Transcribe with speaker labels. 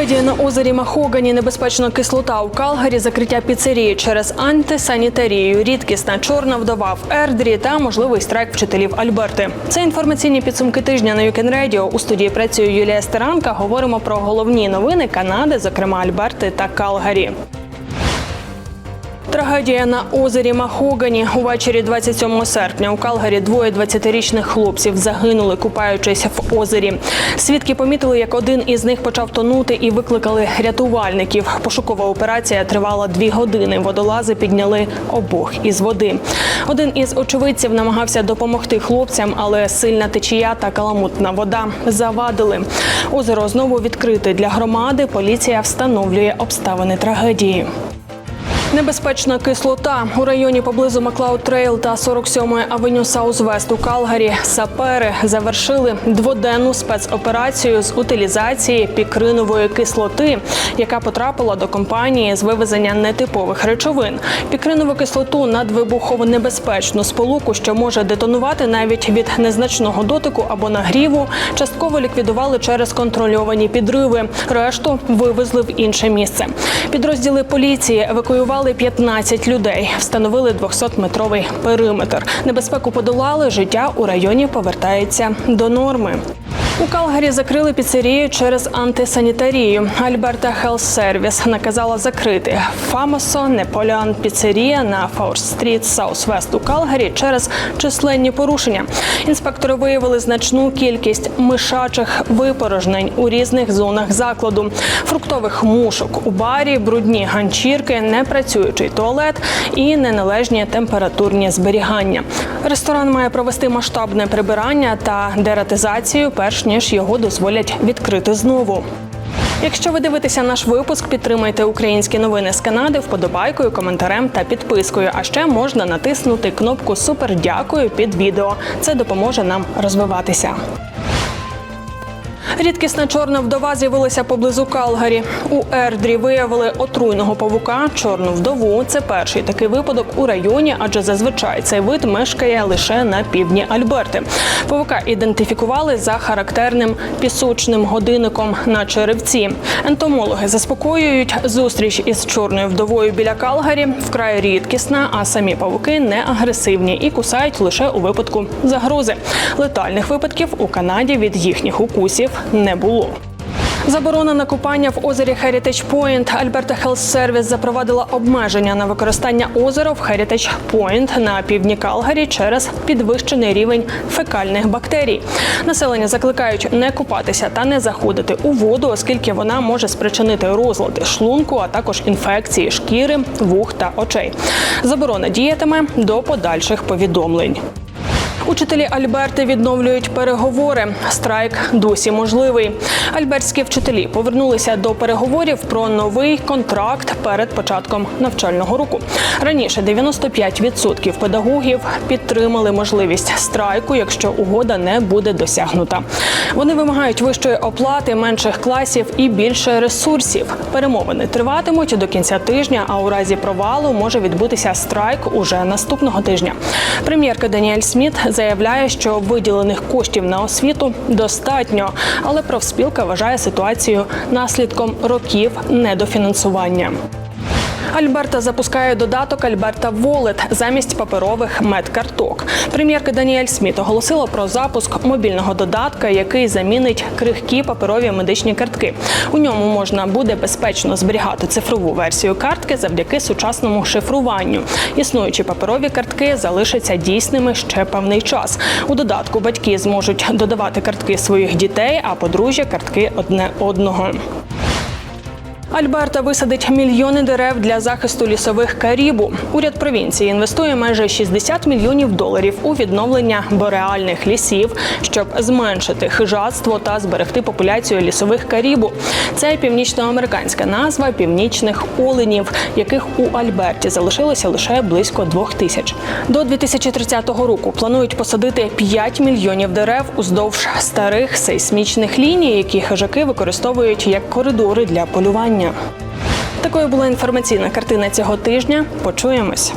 Speaker 1: Трагедія на озері Махогані, небезпечна кислота у Калгарі, закриття піцерії через антисанітарію, рідкісна чорна вдова в Ердрі та можливий страйк вчителів Альберти. Це інформаційні підсумки тижня на Юкен Радіо. У студії працює Юлія Стеранка. Говоримо про головні новини Канади, зокрема Альберти та Калгарі. Трагедія на озері Махогані. Увечері 27 серпня у Калгарі двоє 20-річних хлопців загинули, купаючись в озері. Свідки помітили, як один із них почав тонути і викликали рятувальників. Пошукова операція тривала дві години. Водолази підняли обох із води. Один із очевидців намагався допомогти хлопцям, але сильна течія та каламутна вода завадили. Озеро знову відкрите для громади. Поліція встановлює обставини трагедії. Небезпечна кислота у районі поблизу Маклауд Трейл та 47-ї авеню Саус-Вест у Калгарі сапери завершили дводенну спецоперацію з утилізації пікринової кислоти, яка потрапила до компанії з вивезення нетипових речовин. Пікринову кислоту надвибухово небезпечну сполуку, що може детонувати навіть від незначного дотику або нагріву, частково ліквідували через контрольовані підриви. Решту вивезли в інше місце. Підрозділи поліції евакуювали 15 людей, встановили 200-метровий периметр. Небезпеку подолали. Життя у районі повертається до норми. У Калгарі закрили піцерію через антисанітарію. Альберта Хелс Сервіс наказала закрити Фамосо Неполеон піцерія на Фаурст-стріт Саус-Вест у Калгарі через численні порушення. Інспектори виявили значну кількість мишачих випорожнень у різних зонах закладу, фруктових мушок у барі, брудні ганчірки, непрацюючий туалет і неналежні температурні зберігання. Ресторан має провести масштабне прибирання та дератизацію, перш ніж його дозволять відкрити знову. Якщо ви дивитеся наш випуск, підтримайте українські новини з Канади вподобайкою, коментарем та підпискою. А ще можна натиснути кнопку Супер дякую під відео. Це допоможе нам розвиватися. Рідкісна чорна вдова з'явилася поблизу Калгарі. У Ердрі виявили отруйного павука, чорну вдову. Це перший такий випадок у районі, адже зазвичай цей вид мешкає лише на півдні Альберти. Павука ідентифікували за характерним пісочним годинником на черевці. Ентомологи заспокоюють зустріч із чорною вдовою біля Калгарі вкрай рідкісна, а самі павуки не агресивні і кусають лише у випадку загрози. Летальних випадків у Канаді від їхніх укусів не було. Заборона на купання в озері Heritage Point. Альберта Health Service запровадила обмеження на використання озера в Heritage Point на півдні Калгарі через підвищений рівень фекальних бактерій. Населення закликають не купатися та не заходити у воду, оскільки вона може спричинити розлади шлунку, а також інфекції шкіри, вух та очей. Заборона діятиме до подальших повідомлень. Учителі Альберти відновлюють переговори. Страйк досі можливий. Альбертські вчителі повернулися до переговорів про новий контракт перед початком навчального року. Раніше 95% педагогів підтримали можливість страйку, якщо угода не буде досягнута. Вони вимагають вищої оплати, менших класів і більше ресурсів. Перемовини триватимуть до кінця тижня, а у разі провалу може відбутися страйк уже наступного тижня. Прем'єрка Даніель Сміт заявляє, що виділених коштів на освіту достатньо, але профспілка вважає ситуацію наслідком років недофінансування. Альберта запускає додаток Альберта Волет замість паперових медкарток. Прем'єрка Даніель Сміт оголосила про запуск мобільного додатка, який замінить крихкі паперові медичні картки. У ньому можна буде безпечно зберігати цифрову версію картки завдяки сучасному шифруванню. Існуючі паперові картки залишаться дійсними ще певний час. У додатку батьки зможуть додавати картки своїх дітей, а подружжя картки одне одного. Альберта висадить мільйони дерев для захисту лісових карібу. Уряд провінції інвестує майже 60 мільйонів доларів у відновлення бореальних лісів, щоб зменшити хижацтво та зберегти популяцію лісових карібу. Це північноамериканська назва північних оленів, яких у Альберті залишилося лише близько двох тисяч. До 2030 року планують посадити 5 мільйонів дерев уздовж старих сейсмічних ліній, які хижаки використовують як коридори для полювання. Такою була інформаційна картина цього тижня. Почуємось.